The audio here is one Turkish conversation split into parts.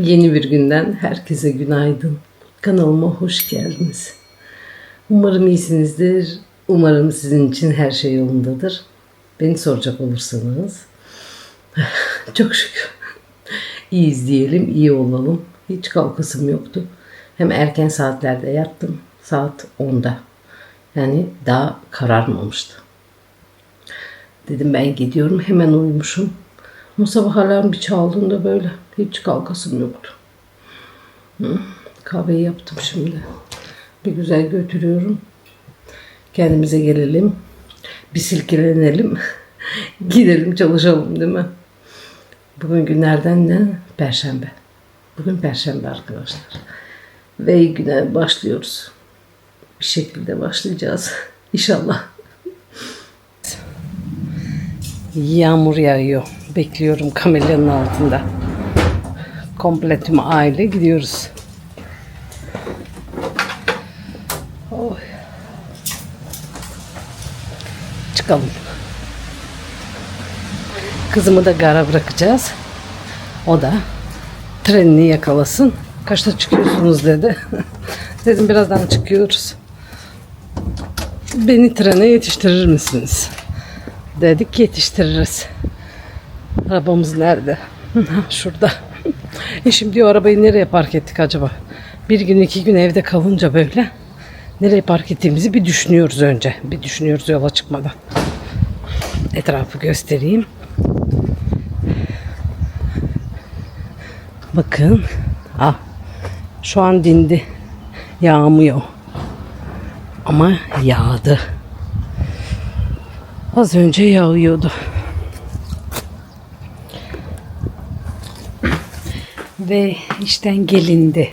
Yeni bir günden herkese günaydın. Kanalıma hoş geldiniz. Umarım iyisinizdir. Umarım sizin için her şey yolundadır. Beni soracak olursanız çok şükür iyiyiz diyelim, iyi olalım. Hiç kalkasım yoktu. Hem erken saatlerde yattım. Saat 10'da. Yani daha kararmamıştı. Dedim ben gidiyorum. Hemen uyumuşum. Ama sabah alarm bir çaldığında böyle hiç kalkasım yoktu. Kahveyi yaptım şimdi. Bir güzel götürüyorum. Kendimize gelelim. Bir silkelenelim. Gidelim çalışalım değil mi? Bugün günlerden ne? Perşembe. Bugün Perşembe arkadaşlar. Ve güne başlıyoruz. Bir şekilde başlayacağız. İnşallah. Yağmur yağıyor. Bekliyorum kamelyanın altında. Komple tüm aile gidiyoruz. Oy. Çıkalım. Kızımı da gara bırakacağız. O da trenini yakalasın. Kaçta çıkıyorsunuz dedi. Dedim birazdan çıkıyoruz. Beni trene yetiştirir misiniz? Dedik yetiştiririz. Arabamız nerede? Şurada. E şimdi o arabayı nereye park ettik acaba? Bir gün iki gün evde kalınca böyle nereye park ettiğimizi bir düşünüyoruz önce. Bir düşünüyoruz yola çıkmadan. Etrafı göstereyim. Bakın. Ah. Şu an dindi. Yağmıyor. Ama yağdı. Az önce yağıyordu. Ve işten gelindi.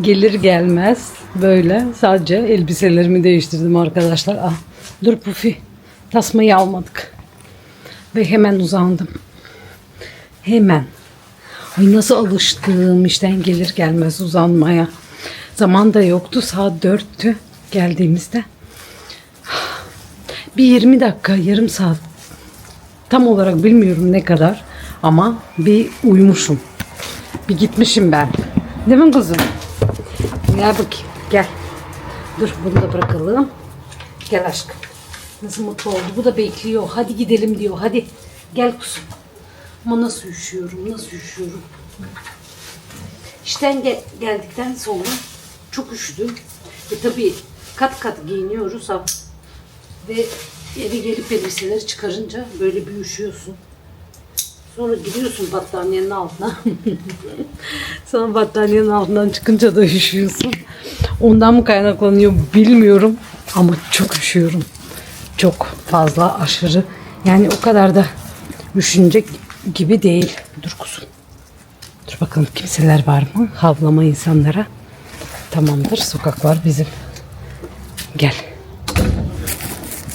Gelir gelmez böyle sadece elbiselerimi değiştirdim arkadaşlar. Ah, dur Pufi. Tasmayı almadık. Ve hemen uzandım. Hemen. Ay nasıl alıştım işten gelir gelmez uzanmaya. Zaman da yoktu. Saat dörttü geldiğimizde. Bir 20 dakika, yarım saat. Tam olarak bilmiyorum ne kadar ama bir uyumuşum. Bir gitmişim ben. Değil mi kuzum? Gel bakayım. Gel. Dur bunu da bırakalım. Gel aşkım. Nasıl mutlu oldu. Bu da bekliyor. Hadi gidelim diyor. Hadi. Gel kuzum. Ama nasıl üşüyorum. Nasıl üşüyorum. İşten gel- geldikten sonra çok üşüdüm. E tabii kat kat giyiniyoruz. Ve eve gelip elbiseleri çıkarınca böyle bir üşüyorsun. Sonra gidiyorsun battaniyenin altına. Sonra battaniyenin altından çıkınca da üşüyorsun. Ondan mı kaynaklanıyor bilmiyorum. Ama çok üşüyorum. Çok fazla aşırı. Yani o kadar da üşünecek gibi değil. Dur kuzum. Dur bakalım kimseler var mı? Havlama insanlara. Tamamdır. Sokaklar bizim. Gel.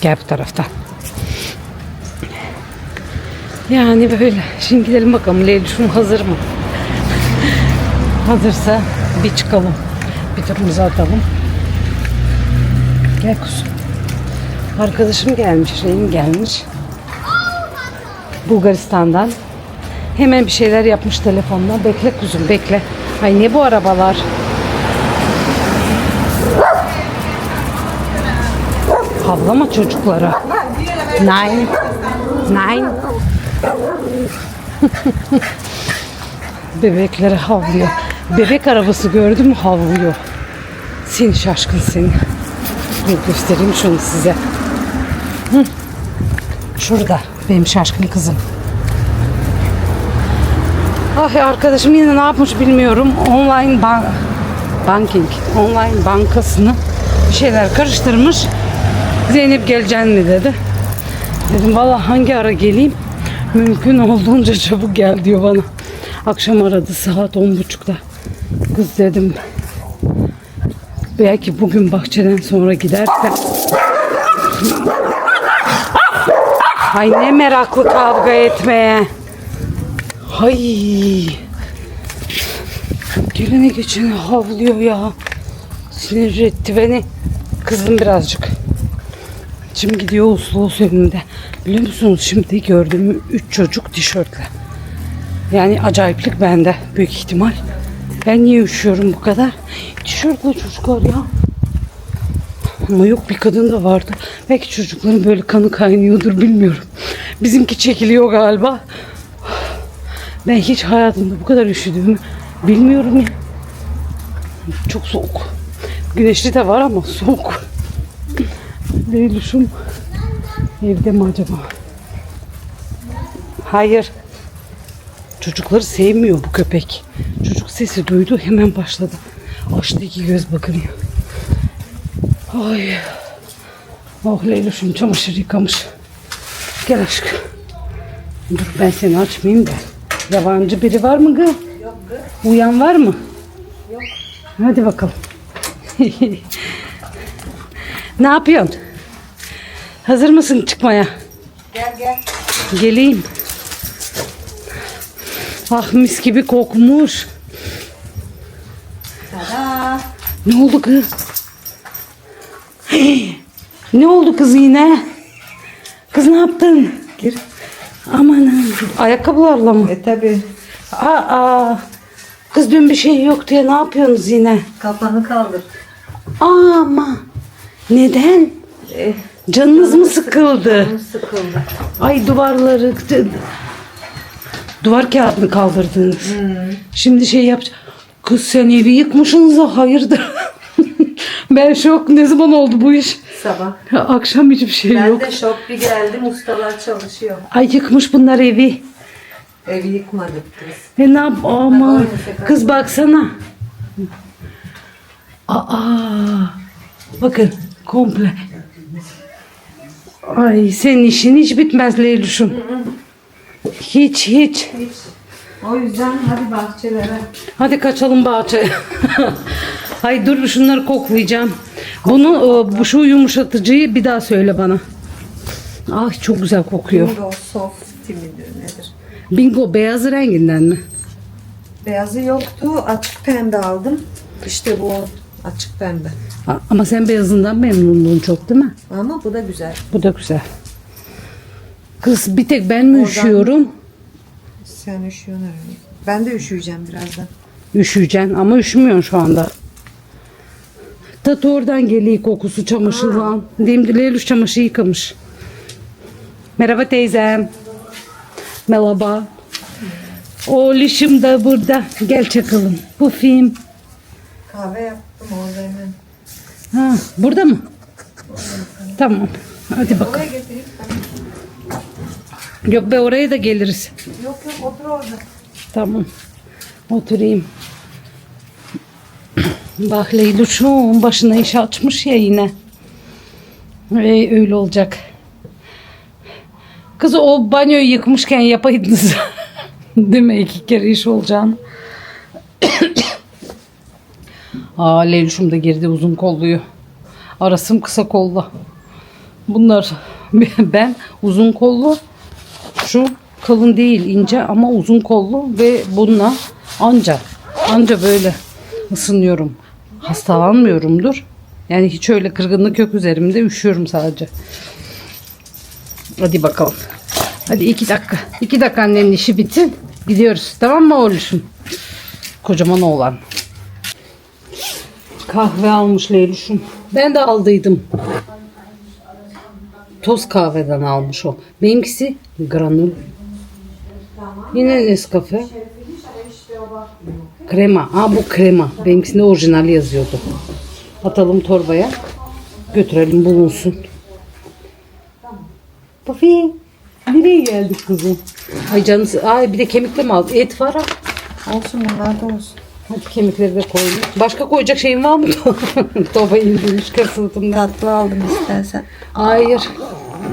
Gel bu taraftan. Yani böyle. Şimdi gidelim bakalım Leylüş'üm hazır mı? Hazırsa bir çıkalım. Bir turumuzu atalım. Gel kuzum. Arkadaşım gelmiş, Rehin gelmiş. Bulgaristan'dan. Hemen bir şeyler yapmış telefonla. Bekle kuzum bekle. Ay ne bu arabalar? Havlama çocuklara. Nine. Nine. Bebekleri havlıyor. Bebek arabası gördün mü havlıyor. Seni şaşkın seni. Bir göstereyim şunu size. Hı. Şurada benim şaşkın kızım. Ah arkadaşım yine ne yapmış bilmiyorum. Online ban banking, online bankasını bir şeyler karıştırmış. Zeynep geleceksin mi dedi. Dedim valla hangi ara geleyim? Mümkün olduğunca çabuk gel diyor bana. Akşam aradı saat on buçukta. Kız dedim belki bugün bahçeden sonra giderse Ay ne meraklı kavga etmeye. Hay. Gelene geçene havlıyor ya. Sinir etti beni. Kızdım birazcık. Şimdi gidiyor uslu uslu önümde. Biliyor musunuz şimdi gördüğüm üç çocuk tişörtle. Yani acayiplik bende büyük ihtimal. Ben niye üşüyorum bu kadar? Tişörtle çocuklar ya. Ama yok bir kadın da vardı. Belki çocukların böyle kanı kaynıyordur bilmiyorum. Bizimki çekiliyor galiba. Ben hiç hayatımda bu kadar üşüdüğümü bilmiyorum ya. Çok soğuk. Güneşli de var ama soğuk. Leylüş'üm evde mi acaba? Hayır. Çocukları sevmiyor bu köpek. Çocuk sesi duydu hemen başladı. Açtı iki göz bakınıyor. Ay. Oh Leylüş'üm çamaşır yıkamış. Gel aşkım. Dur ben seni açmayayım da. Yabancı biri var mı kız? Yok Uyan var mı? Yok. Hadi bakalım. ne yapıyorsun? Hazır mısın çıkmaya? Gel gel. Geleyim. Ah mis gibi kokmuş. Tada. Ne oldu kız? ne oldu kız yine? Kız ne yaptın? Gir. Aman ayakkabılarla mı? E tabi. Aa, kız dün bir şey yok diye ne yapıyorsunuz yine? Kafanı kaldır. Ama neden? Eh, Canınız mı sıkıldı? canım sıkıldı. Ay duvarları duvar kağıdını kaldırdınız. Şimdi şey yap. Kız sen evi yıkmışsınız ha hayırdır? ben şok. Ne zaman oldu bu iş? Sabah. Akşam hiçbir şey Ben yok. de şok bir geldim. Ustalar çalışıyor. Ay yıkmış bunlar evi. Evi yıkmadık biz. E ne yap? Ama Bak, oynayacak. kız baksana. Aa, bakın komple. Ay senin işin hiç bitmez Leylüş'üm. Hiç hiç. Hiç. O yüzden hadi bahçelere. Hadi kaçalım bahçeye. Ay dur şunları koklayacağım. Bunu e, bu şu yumuşatıcıyı bir daha söyle bana. Ah çok güzel kokuyor. Bingo soft midir nedir? Bingo beyaz renginden mi? Beyazı yoktu. Açık pembe aldım. İşte bu açık pembe. Ama sen beyazından memnundun çok değil mi? Ama bu da güzel. Bu da güzel. Kız bir tek ben mi üşüyorum? Sen üşüyorsun herhalde. Ben de üşüyeceğim birazdan. Üşüyeceksin ama üşümüyorsun şu anda. Tat oradan geliyor kokusu çamaşırdan. Ki Leyluş çamaşır yıkamış. Merhaba teyzem. Merhaba. Oğluşum da burada. Gel çakalım. Bu film. Kahve yaptım orada hemen. Ha, burada mı? Tamam. Hadi bakalım. Oraya getireyim. Yok be oraya da geliriz. Yok yok otur orada. Tamam. Oturayım. Bak Leyluş'un başına iş açmış ya yine. Ee, öyle olacak. Kız o banyoyu yıkmışken yapaydınız. Değil mi? İki kere iş olacağını. Aa Leyluş'um da girdi uzun kolluyor. Arasım kısa kollu. Bunlar ben uzun kollu şu kalın değil ince ama uzun kollu ve bununla anca anca böyle ısınıyorum. Hastalanmıyorumdur. Yani hiç öyle kırgınlık yok üzerimde. Üşüyorum sadece. Hadi bakalım. Hadi iki dakika. İki dakika annenin işi bitsin. Gidiyoruz. Tamam mı oğluşum? Kocaman oğlan. Kahve almış Leylüş'üm. Ben de aldıydım. Toz kahveden almış o. Benimkisi granül. Yine Nescafe. Krema. Aa bu krema. Benimkisinde orijinal yazıyordu. Atalım torbaya. Götürelim bulunsun. Pufi. Nereye geldik kızım? Ay canım. Ay bir de kemikle mi aldın? Et var ha. Olsun bunlar da olsun. Hadi kemikleri de koydum. Başka koyacak şeyin var mı? Toba indirmiş kasıltımda. Tatlı aldım istersen. Hayır.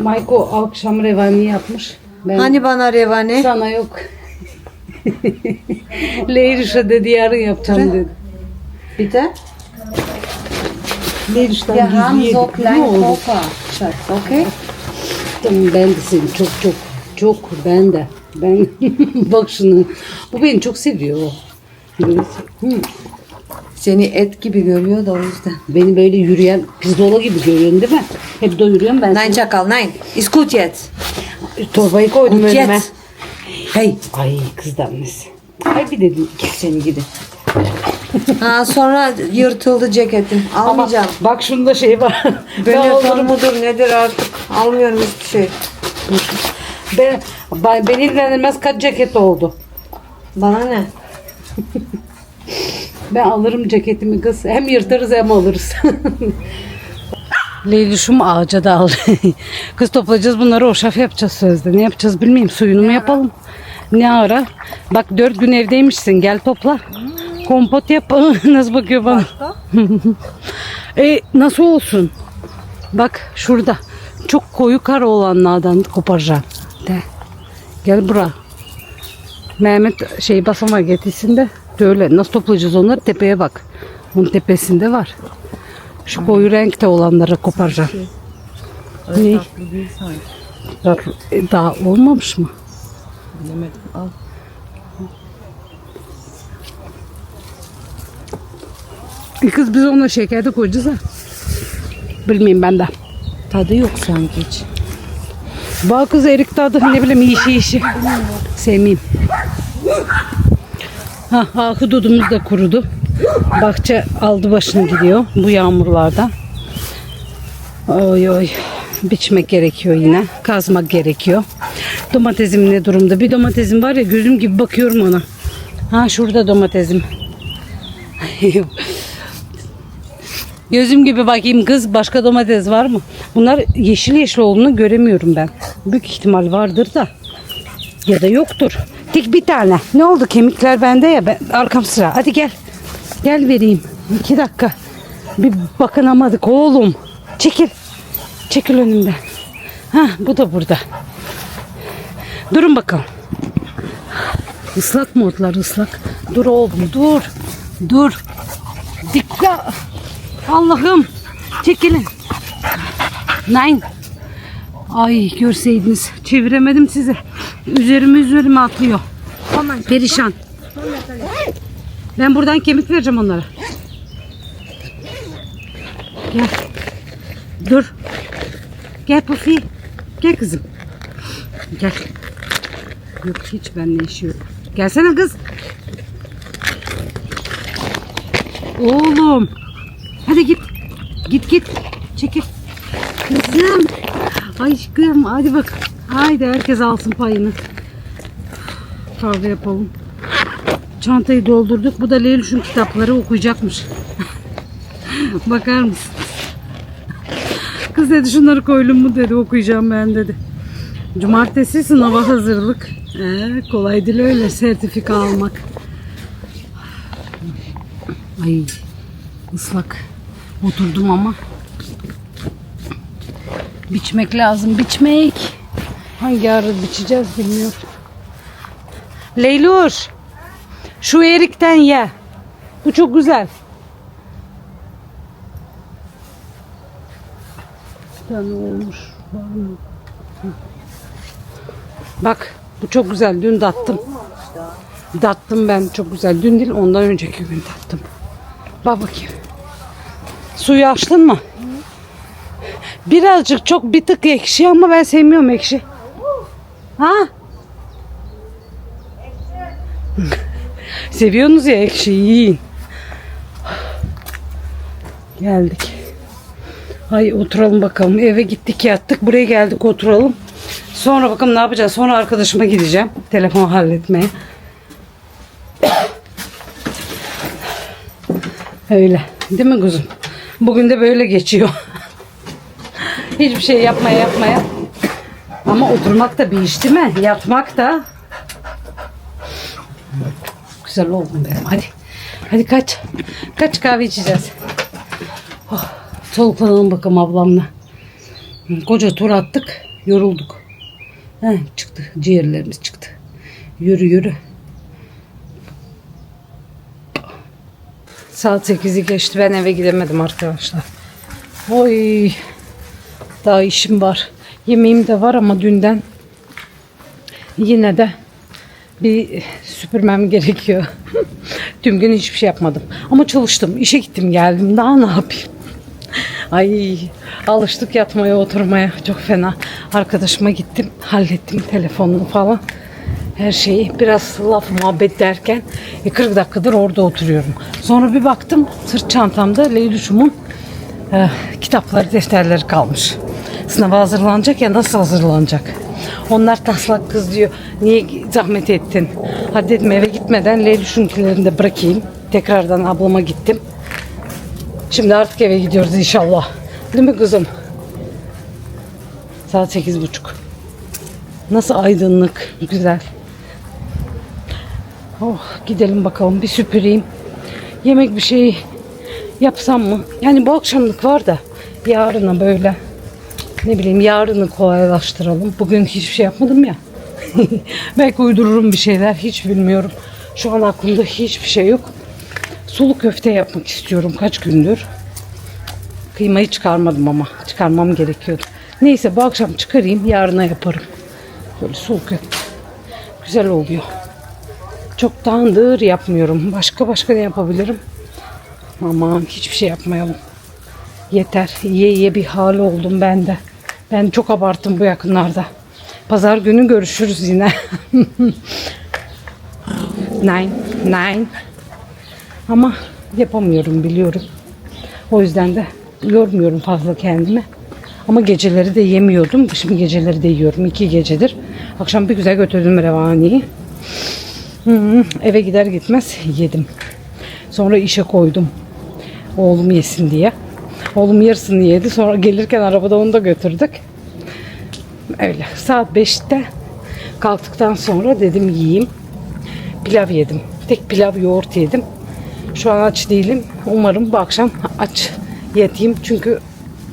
Mayko akşam revani yapmış. Ben Hani bana revani? sana yok. Leyriş'e dedi yarın yapacağım dedi. Bitte? Leyriş'ten Wir haben so? Kocher, Schatz, okay? Ben de seni çok çok çok ben de. Ben bak şunu. Bu beni çok seviyor. Böyle, hı, Seni et gibi görüyor da o yüzden. beni böyle yürüyen pirzola gibi görüyorsun değil mi? Hep doyuruyorum ben Nein Çakal, nein. Seni. Torbayı koydum önüme. jetzt. Hey. Ay kız. Ay bir dedim git seni gidin. Ha, sonra yırtıldı ceketim. Almayacağım. Bak şunda şey var. Böyle Ben ton alırım. mudur nedir artık. Almıyorum hiçbir şey. Ben, ben, beni ilgilendirmez kaç ceket oldu. Bana ne? Ben alırım ceketimi kız. Hem yırtarız hem alırız. Leylüşüm ağaca daldı. kız toplayacağız bunları hoşaf yapacağız sözde. Ne yapacağız bilmiyorum. Suyunu mu yapalım? Ne ara? Bak dört gün evdeymişsin. Gel topla. Kompot yap. Nasıl bakıyor bana? e, nasıl olsun? Bak şurada. Çok koyu kar olanlardan koparacağım. De. Gel bura. Mehmet şey basama getirsin de öyle nasıl toplayacağız onları tepeye bak. Bunun tepesinde var. Şu koyu renkte olanları koparacağım. Ne? Tatlı- e, Daha olmamış mı? Bilemedim. Al. E kız biz ona şeker de koyacağız ha. Bilmeyeyim ben de. Tadı yok sanki hiç. Bak kız erik tadı ne bileyim işi işi. Sevmeyeyim. Ha, ahududumuz da kurudu. Bahçe aldı başını gidiyor bu yağmurlarda. Oy oy. Biçmek gerekiyor yine. Kazmak gerekiyor. Domatesim ne durumda? Bir domatesim var ya gözüm gibi bakıyorum ona. Ha şurada domatesim. Gözüm gibi bakayım kız başka domates var mı? Bunlar yeşil yeşil olduğunu göremiyorum ben. Büyük ihtimal vardır da. Ya da yoktur. Tek bir tane. Ne oldu kemikler bende ya. Ben, arkam sıra. Hadi gel. Gel vereyim. İki dakika. Bir bakınamadık oğlum. Çekil. Çekil önümden. Ha bu da burada. Durun bakalım. Islak mı otlar ıslak? Dur oğlum dur. Dur. Dikkat. Allah'ım. Çekilin. Nein. Ay görseydiniz. Çeviremedim size. Üzerime üzerime atlıyor. Perişan. Ben buradan kemik vereceğim onlara. Gel. Dur. Gel Pufi. Gel kızım. Gel. Yok hiç benimle işi yok. Gelsene kız. Oğlum. Hadi git. Git git. Çekil. Kızım. Aşkım hadi bak. Haydi herkes alsın payını. Kahve yapalım. Çantayı doldurduk. Bu da Leylüş'ün kitapları okuyacakmış. Bakar mısın? Kız dedi şunları koydum mu dedi okuyacağım ben dedi. Cumartesi sınava hazırlık. Ee, kolay değil öyle sertifika almak. Ay ıslak. Oturdum ama. Biçmek lazım. Biçmek. Hangi ara biçeceğiz bilmiyorum. Leylur. Şu erikten ye. Bu çok güzel. Bir olmuş. Bak bu çok güzel. Dün dattım. Dattım ben çok güzel. Dün değil ondan önceki gün dattım. Bak bakayım. Suyu açtın mı? Birazcık çok bir tık ekşi ama ben sevmiyorum ekşi. Ha? Seviyorsunuz ya ekşi yiyin. Geldik. Hay oturalım bakalım. Eve gittik yattık. Buraya geldik oturalım. Sonra bakalım ne yapacağız. Sonra arkadaşıma gideceğim. Telefon halletmeye. Öyle. Değil mi kuzum? Bugün de böyle geçiyor. Hiçbir şey yapmaya yapmaya. Ama oturmak da bir iş değil mi? Yatmak da. Güzel oldum benim. Hadi. Hadi kaç. Kaç kahve içeceğiz. Oh, soluklanalım bakalım ablamla. Koca tur attık. Yorulduk. Heh, çıktı. Ciğerlerimiz çıktı. Yürü yürü. Saat 8'i geçti. Ben eve gidemedim arkadaşlar. Oy. Daha işim var. Yemeğim de var ama dünden yine de bir süpürmem gerekiyor. Tüm gün hiçbir şey yapmadım. Ama çalıştım. İşe gittim geldim. Daha ne yapayım? Ay alıştık yatmaya oturmaya çok fena. Arkadaşıma gittim hallettim telefonunu falan. Her şeyi biraz laf muhabbet derken e, 40 dakikadır orada oturuyorum. Sonra bir baktım sırt çantamda Leylüş'ümün e, kitapları, defterleri kalmış. Sınava hazırlanacak ya nasıl hazırlanacak? Onlar taslak kız diyor. Niye zahmet ettin? Hadi dedim eve gitmeden Leylüş'ünkilerini de bırakayım. Tekrardan ablama gittim. Şimdi artık eve gidiyoruz inşallah. Değil mi kızım? Saat sekiz buçuk. Nasıl aydınlık, güzel. Oh, gidelim bakalım bir süpüreyim. Yemek bir şey yapsam mı? Yani bu akşamlık var da yarına böyle ne bileyim yarını kolaylaştıralım. Bugün hiçbir şey yapmadım ya. Belki uydururum bir şeyler hiç bilmiyorum. Şu an aklımda hiçbir şey yok. Sulu köfte yapmak istiyorum kaç gündür. Kıymayı çıkarmadım ama çıkarmam gerekiyordu. Neyse bu akşam çıkarayım yarına yaparım. Böyle sulu köfte. Güzel oluyor. Çok tandır yapmıyorum. Başka başka ne yapabilirim? Aman hiçbir şey yapmayalım. Yeter. Yiye yiye bir hal oldum ben de. Ben çok abarttım bu yakınlarda. Pazar günü görüşürüz yine. nine, nine. Ama yapamıyorum biliyorum. O yüzden de yormuyorum fazla kendimi. Ama geceleri de yemiyordum. Şimdi geceleri de yiyorum. iki gecedir. Akşam bir güzel götürdüm revaniyi. Eve gider gitmez yedim. Sonra işe koydum. Oğlum yesin diye. Oğlum yarısını yedi. Sonra gelirken arabada onu da götürdük. Öyle. Saat 5'te kalktıktan sonra dedim yiyeyim. Pilav yedim. Tek pilav yoğurt yedim. Şu an aç değilim. Umarım bu akşam aç yatayım. Çünkü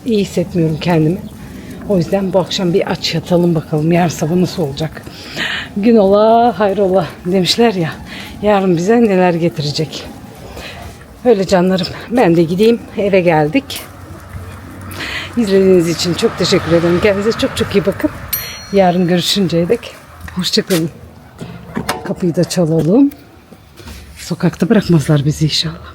iyi hissetmiyorum kendimi. O yüzden bu akşam bir aç yatalım bakalım. Yarın sabah nasıl olacak? Gün ola hayrola demişler ya. Yarın bize neler getirecek. Öyle canlarım. Ben de gideyim. Eve geldik. İzlediğiniz için çok teşekkür ederim. Kendinize çok çok iyi bakın. Yarın görüşünceye dek. Hoşçakalın. Kapıyı da çalalım. Sokakta bırakmazlar bizi inşallah.